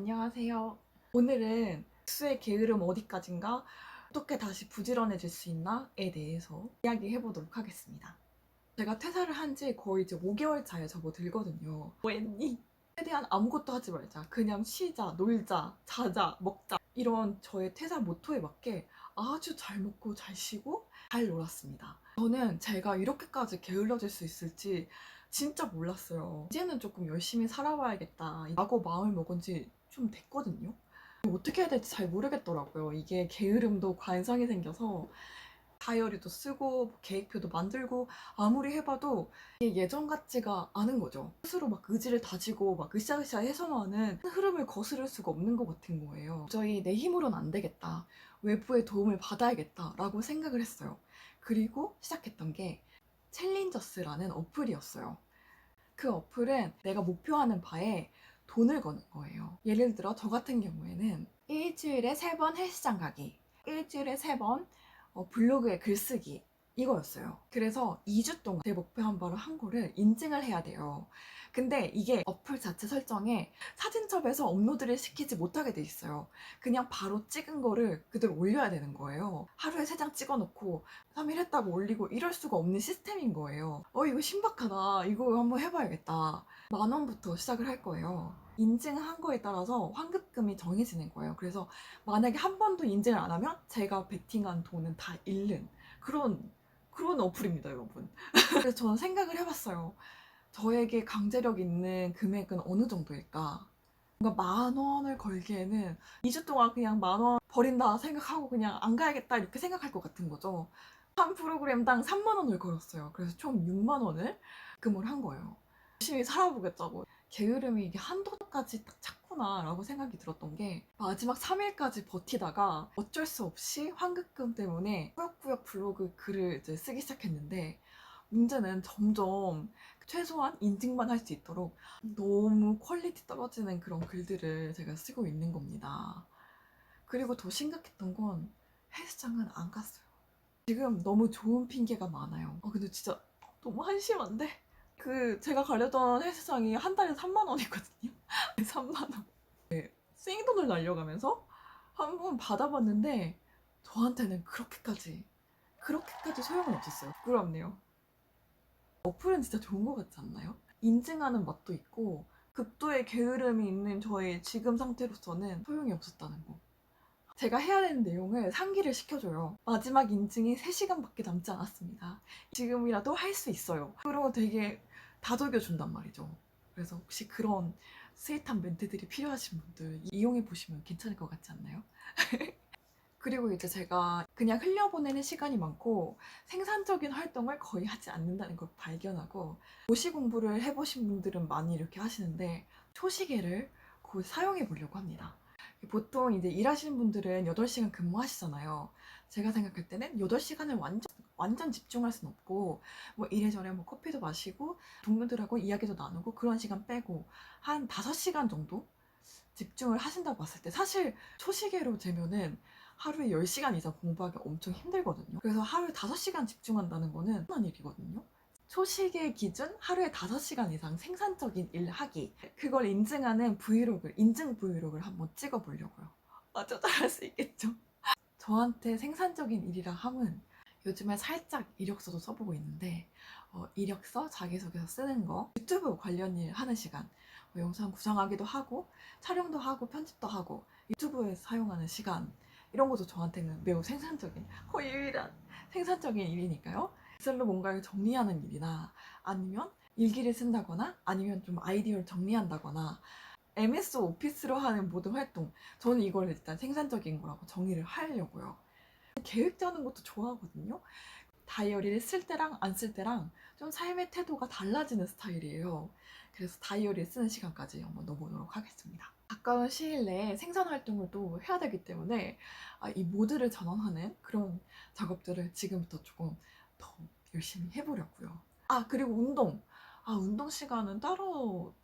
안녕하세요. 오늘은 수의 게으름 어디까지인가? 어떻게 다시 부지런해질 수 있나?에 대해서 이야기해 보도록 하겠습니다. 제가 퇴사를 한 지 거의 이제 5개월 차에 접어들거든요. 뭐 했니? 최대한 아무것도 하지 말자. 그냥 쉬자, 놀자, 자자, 먹자. 이런 저의 퇴사 모토에 맞게 아주 잘 먹고 잘 쉬고 잘 놀았습니다. 저는 제가 이렇게까지 게을러질 수 있을지 진짜 몰랐어요. 이제는 조금 열심히 살아봐야겠다. 라고 마음을 먹은 지 좀 됐거든요. 어떻게 해야 될지 잘 모르겠더라고요. 이게 게으름도 관성이 생겨서 다이어리도 쓰고 뭐 계획표도 만들고 아무리 해봐도 예전 같지가 않은 거죠. 스스로 막 의지를 다지고 막 으쌰으쌰 해서만은 흐름을 거스를 수가 없는 것 같은 거예요. 저희 내 힘으로는 안 되겠다. 외부의 도움을 받아야겠다라고 생각을 했어요. 그리고 시작했던 게 챌린저스라는 어플이었어요. 그 어플은 내가 목표하는 바에 돈을 거는 거예요. 예를 들어 저 같은 경우에는 일주일에 세 번 헬스장 가기, 일주일에 세번 어, 블로그에 글쓰기 이거였어요. 그래서 2주 동안 제 목표한 바를 한 거를 인증을 해야 돼요. 근데 이게 어플 자체 설정에 사진첩에서 업로드를 시키지 못하게 돼 있어요. 그냥 바로 찍은 거를 그대로 올려야 되는 거예요. 하루에 3장 찍어놓고 3일 했다고 올리고 이럴 수가 없는 시스템인 거예요. 어, 이거 신박하다. 이거 한번 해봐야겠다. 만 원부터 시작을 할 거예요. 인증한 거에 따라서 환급금이 정해지는 거예요. 그래서 만약에 한 번도 인증을 안 하면 제가 베팅한 돈은 다 잃는 그런 그런 어플입니다, 여러분. 그래서 저는 생각을 해봤어요. 저에게 강제력 있는 금액은 어느 정도일까? 뭔가 만 원을 걸기에는 2주 동안 그냥 만 원 버린다 생각하고 그냥 안 가야겠다 이렇게 생각할 것 같은 거죠. 한 프로그램당 3만 원을 걸었어요. 그래서 총 6만 원을 금을 한 거예요. 열심히 살아보겠다고. 게으름이 이게 한도까지 딱 찼구나 라고 생각이 들었던 게 마지막 3일까지 버티다가 어쩔 수 없이 환급금 때문에 꾸역꾸역 블로그 글을 이제 쓰기 시작했는데 문제는 점점 최소한 인증만 할 수 있도록 너무 퀄리티 떨어지는 그런 글들을 제가 쓰고 있는 겁니다. 그리고 더 심각했던 건 헬스장은 안 갔어요. 지금 너무 좋은 핑계가 많아요. 아, 근데 진짜 너무 한심한데? 그 제가 가려던 헬스장이 한 달에 3만 원이거든요. 3만 원. 네, 생돈을 날려가면서 한 번 받아봤는데 저한테는 그렇게까지 그렇게까지 소용은 없었어요. 부끄럽네요. 어플은 진짜 좋은 것 같지 않나요? 인증하는 맛도 있고 극도의 게으름이 있는 저의 지금 상태로서는 소용이 없었다는 거. 제가 해야 되는 내용을 상기를 시켜줘요. 마지막 인증이 3시간밖에 남지 않았습니다. 지금이라도 할 수 있어요. 그리고 되게 다독여준단 말이죠. 그래서 혹시 그런 스윗한 멘트들이 필요하신 분들 이용해 보시면 괜찮을 것 같지 않나요? 그리고 이제 제가 그냥 흘려보내는 시간이 많고 생산적인 활동을 거의 하지 않는다는 걸 발견하고 도시 공부를 해보신 분들은 많이 이렇게 하시는데 초시계를 곧 사용해 보려고 합니다. 보통 이제 일하시는 분들은 8시간 근무하시잖아요. 제가 생각할 때는 8시간을 완전, 완전 집중할 순 없고, 뭐 이래저래 뭐 커피도 마시고, 동료들하고 이야기도 나누고, 그런 시간 빼고, 한 5시간 정도 집중을 하신다고 봤을 때, 사실 초시계로 재면은 하루에 10시간 이상 공부하기 엄청 힘들거든요. 그래서 하루에 5시간 집중한다는 거는 흔한 일이거든요. 초시계 기준 하루에 5시간 이상 생산적인 일 하기. 그걸 인증하는 브이로그, 인증 브이로그를 한번 찍어 보려고요. 아주 잘할 수 있겠죠? 저한테 생산적인 일이라 함은 요즘에 살짝 이력서도 써보고 있는데 어, 이력서, 자기소개서 쓰는 거, 유튜브 관련 일 하는 시간, 뭐 영상 구상하기도 하고 촬영도 하고 편집도 하고 유튜브에서 사용하는 시간 이런 것도 저한테는 매우 생산적인 거의 유일한 생산적인 일이니까요. 엑셀로 뭔가를 정리하는 일이나 아니면 일기를 쓴다거나 아니면 좀 아이디어를 정리한다거나 MS 오피스로 하는 모든 활동 저는 이걸 일단 생산적인 거라고 정의를 하려고요. 계획 짜는 것도 좋아하거든요. 다이어리를 쓸 때랑 안 쓸 때랑 좀 삶의 태도가 달라지는 스타일이에요. 그래서 다이어리를 쓰는 시간까지 한번 넣어보도록 하겠습니다. 가까운 시일 내에 생산 활동을 또 해야 되기 때문에 아, 이 모드를 전환하는 그런 작업들을 지금부터 조금 더 열심히 해보려고요. 아 그리고 운동. 아 운동 시간은 따로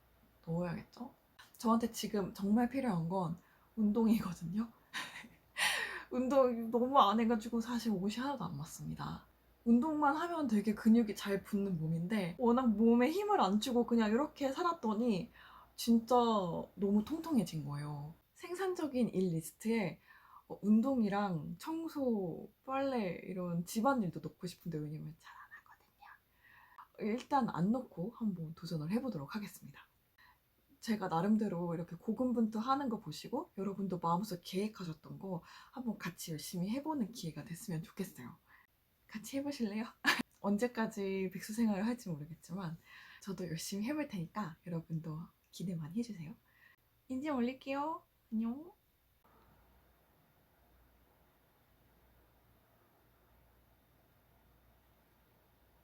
넣어야겠죠? 저한테 지금 정말 필요한 건 운동이거든요. 운동 너무 안 해가지고 사실 옷이 하나도 안 맞습니다. 운동만 하면 되게 근육이 잘 붙는 몸인데 워낙 몸에 힘을 안 주고 그냥 이렇게 살았더니 진짜 너무 통통해진 거예요. 생산적인 일 리스트에 어, 운동이랑 청소, 빨래 이런 집안일도 넣고 싶은데 왜냐면 잘 안 하거든요. 일단 안 넣고 한번 도전을 해보도록 하겠습니다. 제가 나름대로 이렇게 고군분투하는 거 보시고 여러분도 마음속 계획하셨던 거 한번 같이 열심히 해보는 기회가 됐으면 좋겠어요. 같이 해보실래요? 언제까지 백수 생활을 할지 모르겠지만 저도 열심히 해볼 테니까 여러분도 기대 많이 해주세요. 인증 올릴게요. 안녕.